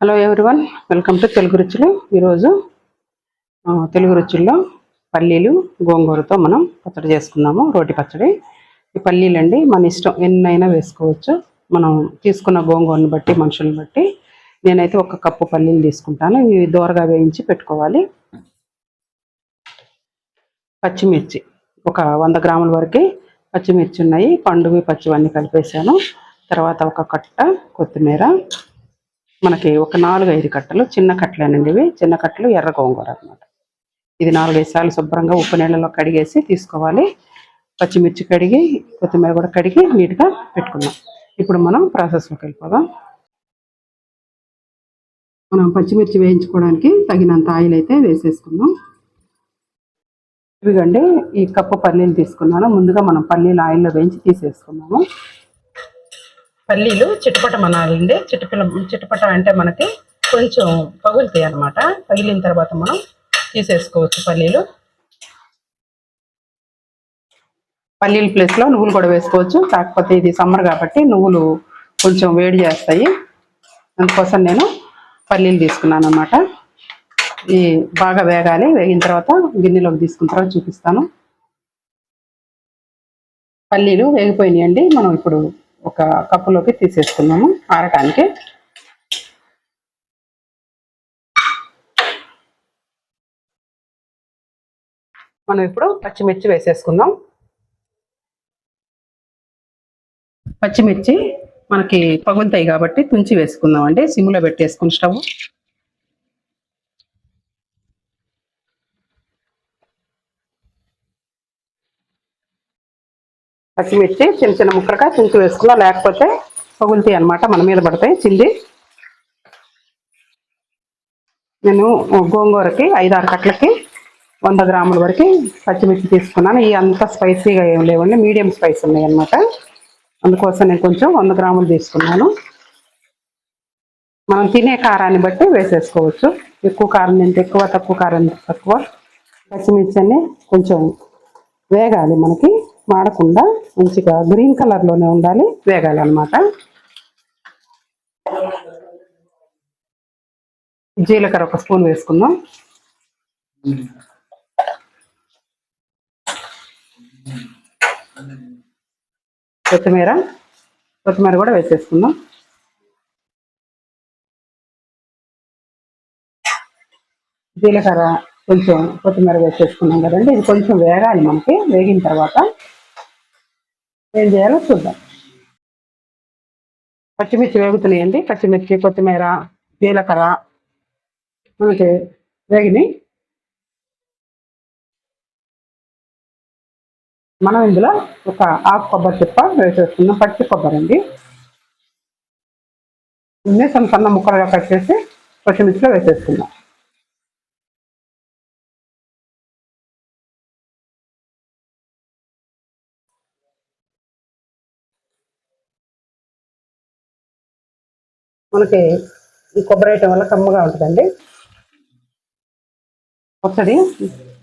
Hello everyone welcome to Telugu Ruchulu ఈరోజు తెలుగు రుచుల్లో పల్లీలు గోంగూరతో మనం పచ్చడి చేసుకుందాము రోటి పచ్చడి. ఈ పల్లీలు అండి మన ఇష్టం. ఎన్నైనా వేసుకోవచ్చు. మనం తీసుకున్న గోంగూరని బట్టి మనుషుల్ని బట్టి నేనైతే ఒక కప్పు పల్లీలు తీసుకుంటాను. ఇవి దోరగా వేయించి పెట్టుకోవాలి. పచ్చిమిర్చి. ఒక వంద గ్రాముల వరకు పచ్చిమిర్చి ఉన్నాయి. పండువి పచ్చివన్నీ కలిపేసాను తర్వాత ఒక కట్ట కొత్తిమీర మనకి ఒక నాలుగు ఐదు కట్టలు చిన్న కట్టలేనండి ఇవి చిన్న కట్టలు ఎర్ర గోంగూర అనమాట ఇది నాలుగైదు సార్లు శుభ్రంగా ఉప్పు నీళ్ళలో కడిగేసి తీసుకోవాలి. పచ్చిమిర్చి కడిగి కొత్తిమీర కూడా కడిగి నీట్గా పెట్టుకుందాం ఇప్పుడు మనం ప్రాసెస్లోకి వెళ్ళిపోదాం. మనం పచ్చిమిర్చి వేయించుకోవడానికి తగినంత ఆయిల్ అయితే వేసేసుకుందాం. ఇవిగండి ఈ కప్పు పల్లీలు తీసుకున్నాను. ముందుగా మనం పల్లీలు ఆయిల్లో వేయించి తీసేసుకున్నాము పల్లీలు చిట్టుపట మనాలండి చిటపల చిటపట అంటే మనకి కొంచెం పగులుతాయి అనమాట పగిలిన తర్వాత మనం తీసేసుకోవచ్చు పల్లీలు. పల్లీల ప్లేస్లో నువ్వులు కూడా వేసుకోవచ్చు. కాకపోతే ఇది సమ్మర్ కాబట్టి నువ్వులు కొంచెం వేడి చేస్తాయి. అందుకోసం నేను పల్లీలు తీసుకున్నాను అనమాట ఈ బాగా వేగాలి. వేగిన తర్వాత గిన్నెలోకి తీసుకున్న తర్వాత చూపిస్తాను. పల్లీలు వేగిపోయినాయండి. మనం ఇప్పుడు ఒక కప్పులోకి తీసేసుకున్నాము ఆరటానికి. మనం ఇప్పుడు పచ్చిమిర్చి వేసేసుకుందాం. పచ్చిమిర్చి మనకి పగులుతాయి కాబట్టి తుంచి వేసుకుందాం అండి సిమ్లో పెట్టేసుకుని స్టవ్. పచ్చిమిర్చి చిన్న చిన్న ముక్కలుగా తుంచి వేసుకున్నాం లేకపోతే పగులుతాయి అన్నమాట మన మీద పడతాయి. చింది నేను గోంగూరకి ఐదారు కట్లకి వంద గ్రాముల వరకు పచ్చిమిర్చి తీసుకున్నాను. ఈ అంత స్పైసీగా ఏం లేవండి మీడియం స్పైస్ ఉన్నాయి అన్నమాట. అందుకోసం నేను కొంచెం వంద గ్రాములు తీసుకున్నాను. మనం తినే కారాన్ని బట్టి వేసేసుకోవచ్చు. ఎక్కువ కారం తింటే ఎక్కువ తక్కువ కారం ఎంత తక్కువ. పచ్చిమిర్చి అన్ని కొంచెం వేగాలి మనకి. మాడకుండా మంచిగా గ్రీన్ కలర్లోనే ఉండాలి వేగాలి అనమాట జీలకర్ర ఒక స్పూన్ వేసుకుందాం. కొత్తిమీర కొత్తిమీర కూడా వేసేసుకుందాం. జీలకర్ర కొంచెం కొత్తిమీర వేసేసుకున్నాం కదండి ఇది కొంచెం వేగాలి మనకి వేగిన తర్వాత ఏం చేయాలో చూద్దాం. పచ్చిమిర్చి వేగుతున్నాయండి. పచ్చిమిర్చి కొత్తిమీర జీలకర్ర మనకి వేగినాయి. మనం ఇందులో ఒక ఆకు కొబ్బరి చిప్ప వేసేసుకుందాం. పచ్చి కొబ్బరి అండి. ఇన్ని సన్న సన్న ముక్కలుగా కట్ చేసి పచ్చిమిర్చిలో వేసేసుకుందాం. మనకి ఈ కొబ్బరి వేయటం వల్ల కమ్మగా ఉంటుందండి. ఒకసారి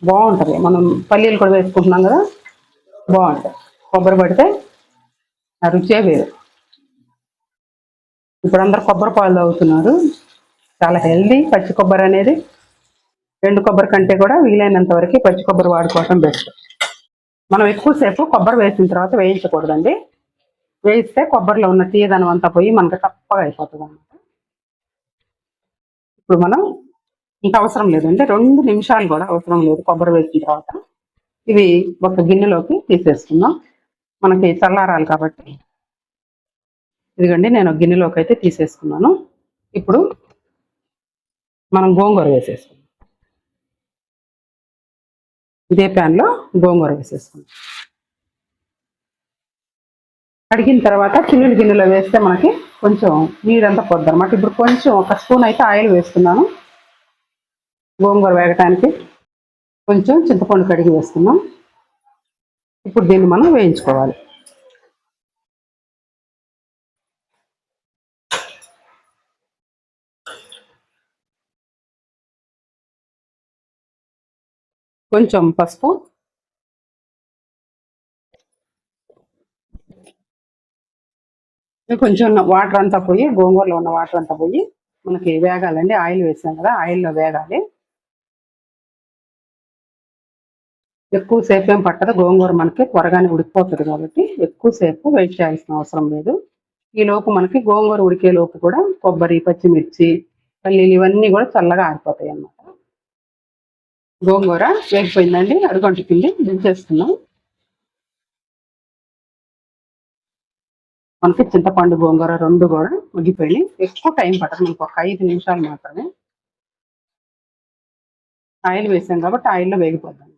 బాగుంటుంది. మనం పల్లీలు కూడా వేసుకుంటున్నాం కదా బాగుంటుంది. కొబ్బరి పడితే ఆ రుచే వేరు. ఇప్పుడు అందరు కొబ్బరి పాలు తాగుతున్నారు. చాలా హెల్దీ పచ్చి కొబ్బరి అనేది. ఎండు కొబ్బరి కంటే కూడా వీలైనంత వరకు పచ్చి కొబ్బరి వాడుకోవటం బెస్ట్. మనం ఎక్కువసేపు కొబ్బరి వేసిన తర్వాత వేయించకూడదండి. వేయిస్తే కొబ్బరిలో ఉన్న తీయదనం అంతా పోయి మనకు తప్పగా అయిపోతుంది అనమాట ఇప్పుడు మనం ఇంకా అవసరం లేదంటే రెండు నిమిషాలు కూడా అవసరం లేదు కొబ్బరి వేసిన తర్వాత. ఇవి ఒక గిన్నెలోకి తీసేసుకుందాం. మనకి చల్లారాలి కాబట్టి. ఇదిగండి నేను గిన్నెలోకి అయితే తీసేసుకున్నాను. ఇప్పుడు మనం గోంగూర వేసేసుకుందాం. ఇదే ప్యాన్లో గోంగూర వేసేసుకుందాం. కడిగిన తర్వాత చిల్లుల గిన్నెలో వేస్తే మనకి కొంచెం నీరంతా పొద్దు అనమాట ఇప్పుడు కొంచెం ఒక స్పూన్ అయితే ఆయిల్ వేస్తున్నాను. గోంగూర వేగటానికి కొంచెం చింతపండు కడిగి వేస్తున్నాం. ఇప్పుడు దీన్ని మనం వేయించుకోవాలి. కొంచెం పసుపు కొంచెం వాటర్ అంతా పోయి గోంగూరలో ఉన్న వాటర్ అంతా పోయి మనకి వేగాలండి. ఆయిల్ వేసాం కదా ఆయిల్లో వేగాలి. ఎక్కువసేపు ఏం పట్టదు. గోంగూర మనకి త్వరగానే ఉడికిపోతుంది కాబట్టి ఎక్కువసేపు వెయిట్ చేయాల్సిన అవసరం లేదు. ఈ లోపు మనకి గోంగూర ఉడికే లోపు కూడా కొబ్బరి పచ్చిమిర్చి పల్లీలు ఇవన్నీ కూడా చల్లగా ఆరిపోతాయి అన్నమాట. గోంగూర వేగిపోయిందండి. అడుగంటుకుంది దించేస్తున్నాం. మనకి చింతపండు గోంగూర రెండు కూడా ఉగిపోయి ఎక్కువ టైం పట్టదు మనకు ఒక ఐదు నిమిషాలు మాత్రమే. ఆయిల్ వేసాం కాబట్టి ఆయిల్లో వేగిపోద్దాం.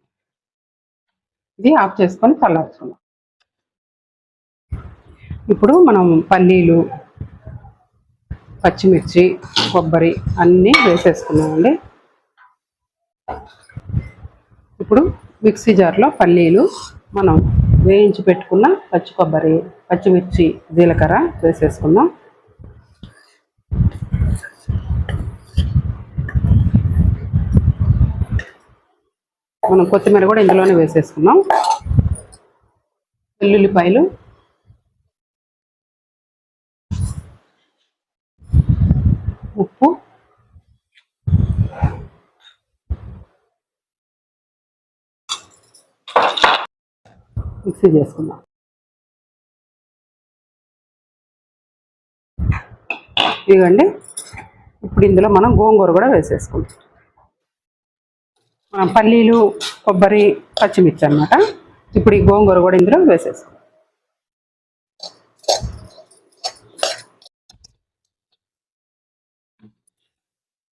ఇది ఆఫ్ చేసుకొని చల్లార్చుకుందాం. ఇప్పుడు మనం పల్లీలు పచ్చిమిర్చి కొబ్బరి అన్నీ వేసేసుకున్నామండి. ఇప్పుడు మిక్సీ జార్లో పల్లీలు మనం వేయించి పెట్టుకున్న పచ్చి కొబ్బరి పచ్చిమిర్చి జీలకర్ర వేసేసుకుందాం. మనం కొత్తిమీర కూడా ఇందులోనే వేసేసుకున్నాం వెల్లుల్లిపాయలు ఉప్పు మిక్సీ చేసుకుందాం ఇదిగండి ఇప్పుడు ఇందులో మనం గోంగూర కూడా వేసేసుకుందాం. మనం పల్లీలు కొబ్బరి పచ్చిమిర్చి అన్నమాట. ఇప్పుడు ఈ గోంగూర కూడా ఇందులో వేసేసుకుందాం.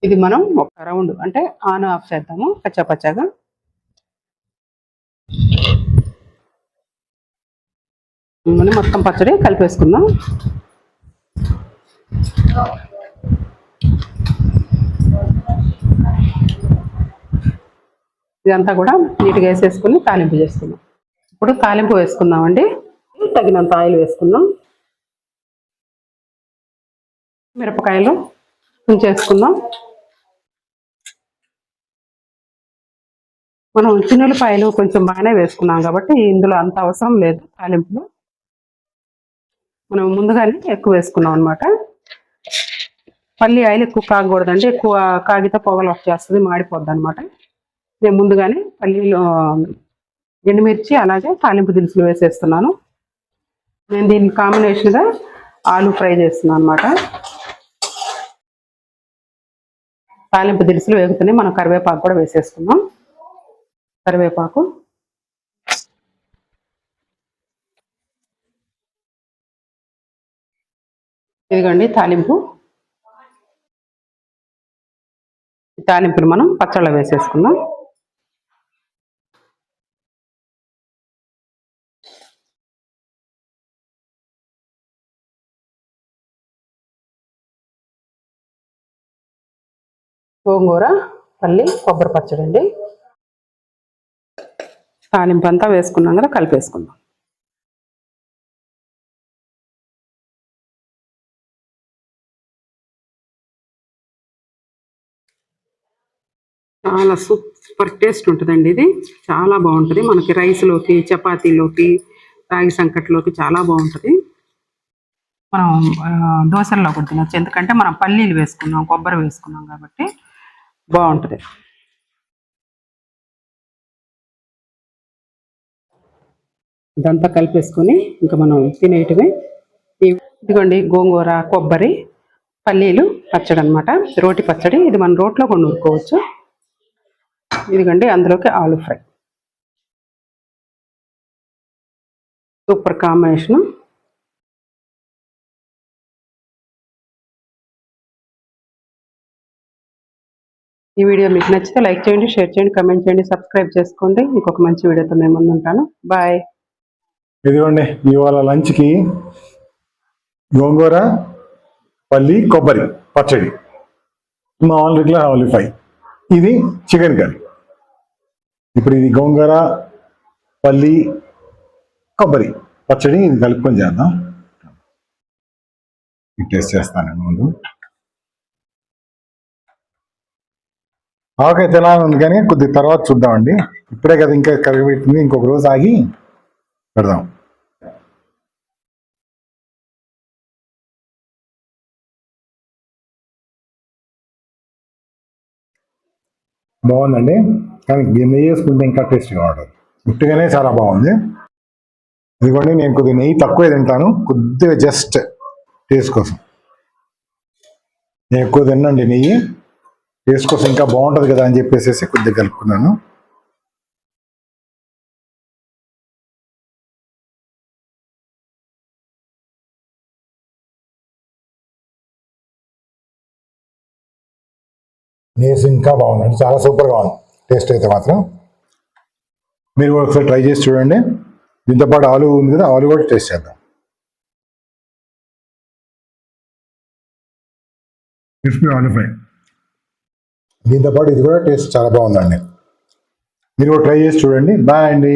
ఇది మనం ఒక రౌండ్ అంటే ఆన్ ఆఫ్ చేద్దాము పచ్చ పచ్చగా మొత్తం పచ్చడి కలిపేసుకుందాం. ఇదంతా కూడా నీట్గా వేసేసుకుని తాలింపు చేసుకుందాం. ఇప్పుడు తాలింపు వేసుకుందామండి. తగినంత ఆయిల్ వేసుకుందాం. మిరపకాయలు ఉంచేసుకుందాం మనం చిన్నులపాయలు కొంచెం బాగానే వేసుకున్నాం కాబట్టి ఇందులో అంత అవసరం లేదు తాలింపులో. మనం ముందుగానే ఎక్కువ వేసుకున్నాం అనమాట పల్లి ఆయిల్ ఎక్కువ కాగకూడదండి. ఎక్కువ కాగితే పొగలు వచ్చేస్తుంది మాడిపోద్ది అనమాట నేను ముందుగానే పల్లీలు ఎండుమిర్చి అలాగే తాలింపు దినుసులు వేసేస్తున్నాను. నేను దీని కాంబినేషన్గా ఆలు ఫ్రై చేస్తున్నాను అనమాట తాలింపు దినుసులు వేగుతున్నాయి. మనం కరివేపాకు కూడా వేసేసుకున్నాం కరివేపాకు. ఇదిగోండి తాలింపు. తాలింపులు మనం పచ్చళ్ళ వేసేసుకుందాం. గోంగూర పల్లి కొబ్బరి పచ్చడి అండి తాలింపు అంతా వేసుకున్నాం కదా కలిపేసుకుందాం. చాలా సూపర్ టేస్ట్ ఉంటుందండి ఇది. చాలా బాగుంటుంది. మనకి రైస్లోకి చపాతీలోకి రాగి సంకట్లోకి చాలా బాగుంటుంది. మనం దోశల్లో కూడా తినొచ్చు. ఎందుకంటే మనం పల్లీలు వేసుకున్నాం కొబ్బరి వేసుకున్నాం కాబట్టి బాగుంటుంది. ఇదంతా కలిపేసుకొని ఇంకా మనం తినేయటమే. ఇదిగోండి గోంగూర కొబ్బరి పల్లీలు పచ్చడి అనమాట రోటి పచ్చడి ఇది మనం రోట్లో కొన్ని నూరుకోవచ్చు. ఇదిగండి అందులోకి ఆలు ఫ్రై. Super combination. ఈ వీడియో మీకు నచ్చితే లైక్ చేయండి షేర్ చేయండి కమెంట్ చేయండి సబ్స్క్రైబ్ చేసుకోండి. ఇంకొక మంచి వీడియోతో మేము ముందుంటాను. బాయ్. ఇదిగోండి ఇవాళ లంచ్కి గోంగూర పల్లి కొబ్బరి పచ్చడి. మామూలు రెగ్యులర్ ఆలివ్ ఫ్రై. ఇది చికెన్ కర్రీ. ఇప్పుడు ఇది గోంగూర పల్లి కొబ్బరి పచ్చడి ఇది కలుపుకొని చేద్దాం. టేస్ట్ చేస్తాను ముందు. ఆవకాయ తినాలని ఉంది కానీ కొద్ది తర్వాత చూద్దామండి. ఇప్పుడే కదా ఇంకా కరిగిపెట్టింది ఇంకొక రోజు ఆగి పెడదాం. బాగుందండి. కానీ నెయ్యి చేసుకుంటే ఇంకా టేస్ట్గా ఉంటుంది ఉట్టిగానే చాలా బాగుంది. ఇదిగోండి నేను కొద్దిగా నెయ్యి తక్కువే తింటాను. కొద్దిగా జస్ట్ టేస్ట్ కోసం. నేను ఎక్కువ తినండి నెయ్యి. టేస్ట్ కోసం ఇంకా బాగుంటుంది కదా అని చెప్పేసి కొద్దిగా కలుపుకున్నాను. నేస్ ఇంకా బాగుందండి. చాలా సూపర్గా ఉంది. టేస్ట్ అయితే మాత్రం. మీరు కూడా ఒకసారి ట్రై చేసి చూడండి. దీంతో పాటు ఆలు ఉంది కదా ఆలు కూడా టేస్ట్ చేద్దాం. క్రిస్పీ ఆలు ఫ్రై దీంతో పాటు ఇది కూడా టేస్ట్ చాలా బాగుందండి. మీరు కూడా ట్రై చేసి చూడండి. బాయ్ అండి.